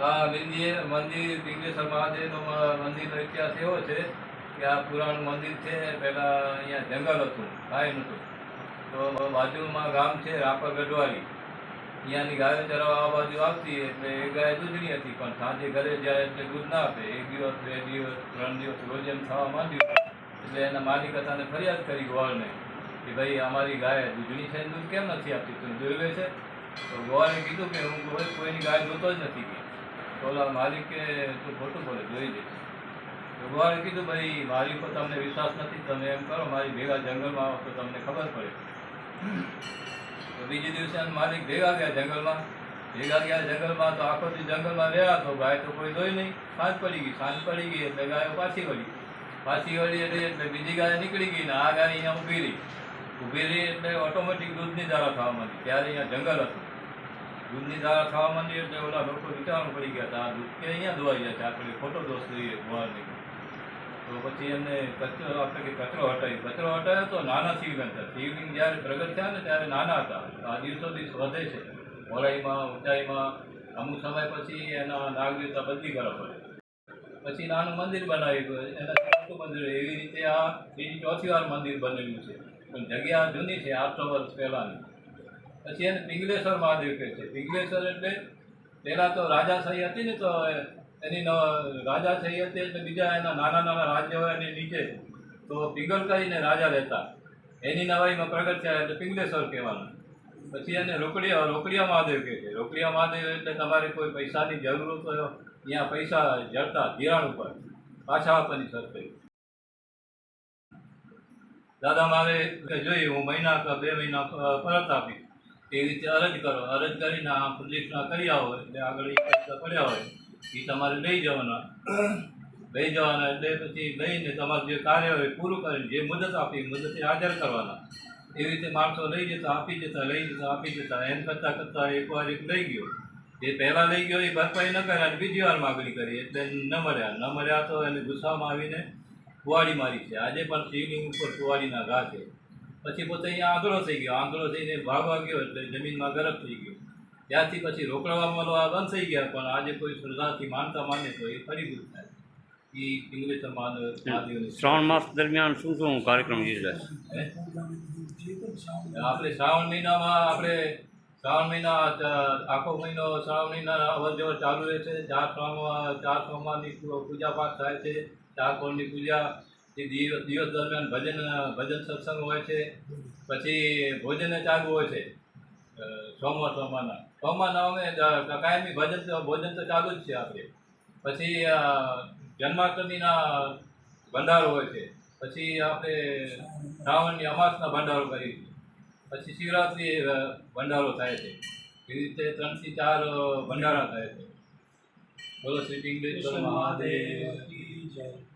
મંદિર મંદિર પિંગલેશ્વર મહાદેવનું મ- મંદિરનો ઇતિહાસ એવો છે કે આ પુરાણું મંદિર છે, પહેલાં અહીંયા જંગલ હતું કાંઈ નહોતું. તો બાજુમાં ગામ છે, રાપર ગઢવાલી. અહીંયાની ગાયો ચરાવવા આ બાજુ આવતી એટલે એ ગાય દૂધની હતી, પણ સાંજે ઘરે જાય એટલે દૂધ ના આપે. એક દિવસ, બે દિવસ, ત્રણ દિવસ રોજ એમ થવા માંડ્યું. એટલે એના માલિક હતાને ફરિયાદ કરી ગોળને કે ભાઈ, અમારી ગાય દૂધની છે દૂધ કેમ નથી આપતી? તું લે છે. તો ગોળે કીધું કે હું કોઈ- કોઈની ગાય જોતો જ નથી કે. તો ઓલા માલિકે તું ખોટું બોલે, જોઈ જઈશ ભગવાને કીધું, ભાઈ મારી પર તમને વિશ્વાસ નથી, તમે એમ કરો, મારી ભેગા જંગલમાં આવો તો તમને ખબર પડે. તો બીજે દિવસે માલિક ભેગા ગયા જંગલમાં. ભેગા ગયા જંગલમાં તો આખો દી જંગલમાં રહ્યા તો ગાય તો કોઈ ધોઈ નહીં, સાંજ પડી ગઈ, સાંજ પડી ગઈ એટલે ગાયો પાછી વળી. પાછી વળી એટલે એટલે બીજી ગાય નીકળી ગઈ ને આ ગાય અહીંયા ઊભી રહી. ઊભી રહી એટલે ઓટોમેટિક દૂધની ધારા થવા માંડી. ત્યારે અહીંયા જંગલ હતું. દૂધની ધારા થવા માંડી એટલે ઓલા લોકો વિચારવાનું પડી ગયા હતા આ દૂધ કે અહીંયા ધોવાઈ જશે આપણે ખોટો દોષ લઈએ ગોળની તો પછી એમને કચરો, આપણે કે કચરો હટાવી, કચરો હટાવ્યો તો નાના શિવલિંગ હતા. શિવલિંગ જ્યારે પ્રગટ થયા ને ત્યારે નાના હતા. આ દિવસો દિવસ વધે છે. પહોળાઈમાં ઊંચાઈમાં અમુક સમય પછી એના નાગરિકતા બદલી કરવા પડે. પછી નાનું મંદિર બનાવ્યું એના મોટું મંદિર એવી રીતે આ બીજી ચોથી વાર મંદિર બનેલું છે. પણ જગ્યા જૂની છે, આઠસો વર્ષ પહેલાંની. પછી એને પિંગલેશ્વર મહાદેવ કહે છે. પિંગલેશ્વર એટલે પહેલાં તો રાજાશાહી હતી ને તો એની રાજાશાહી હતી એટલે બીજા એના નાના નાના રાજ્ય હોય એની નીચે. તો પિંગલ કરીને રાજા રહેતા. એની નવાઈમાં પ્રગટ થયા એટલે પિંગલેશ્વર કહેવાનું. પછી એને રોકડિયા રોકડિયા મહાદેવ કહે છે. રોકડિયા મહાદેવ એટલે તમારે કોઈ પૈસાની જરૂર હોય ત્યાં પૈસા જડતા ધિરાણ ઉપર. પાછા આપવાની શરત દાદા મારે જોઈએ હું મહિના બે મહિના પરત આપીશ. એવી રીતે અરજ કરો. અરજ કરીને આ પ્રદક્ષિણા કર્યા હોય, એટલે આગળ પડ્યા હોય એ તમારે લઈ જવાના. લઈ જવાના એટલે પછી લઈને તમારું જે કાર્ય હોય પૂરું કરીને જે મુદત આપી મુદતે હાજર કરવાના. એવી રીતે માણસો લઈ જતા, આપી જતા, લઈ જતા, આપી જતા, એમ કરતાં કરતાં એકવાર એક લઈ ગયો. એ પહેલાં લઈ ગયો એ ભરપાઈ ન કર્યા બીજી વાર માગણી કરી, એટલે ન મળ્યા. ન મળ્યા તો એને ગુસ્સામાં આવીને કુવાડી મારી છે. આજે પણ શિવલિંગ ઉપર કુવાડીના ઘા છે. પછી પોતે અહીંયા આંધળો થઈ ગયો. આંધળો થઈને ભાગવા ગયો એટલે જમીનમાં ગરક થઈ ગયો. ત્યારથી પછી રોકડવામાં આ બંધ થઈ ગયા પણ આજે કોઈ શ્રદ્ધાથી માનતા માને તો એ ફરીભૂત થાય. એ ઇંગ્લિશ શ્રાવણ માસ દરમિયાન શું શું કાર્યક્રમ યોજાય? આપણે શ્રાવણ મહિનામાં આપણે શ્રાવણ મહિના આખો મહિનો શ્રાવણ મહિના અવર જવર ચાલુ રહે છે. ચાર સોમવાર ચાર સોમવારની પૂજા પાઠ થાય છે. ચાર કોણની પૂજા એ દિવસ દિવસ દરમિયાન ભજન ભજન સત્સંગ હોય છે, પછી ભોજન ચાલુ હોય છે સોમવાર, સોમવારના. સોમવારના અમે કાયમી ભજન ભોજન તો ચાલુ જ છે આપણે પછી જન્માષ્ટમીના ભંડારો હોય છે. પછી આપણે શ્રાવણની અમાસના ભંડારો કરીએ છીએ. પછી શિવરાત્રિ ભંડારો થાય છે. એવી રીતે ત્રણથી ચાર ભંડારા થાય છે. બોલો શ્રી પિંગલેશ્વર મહાદેવ.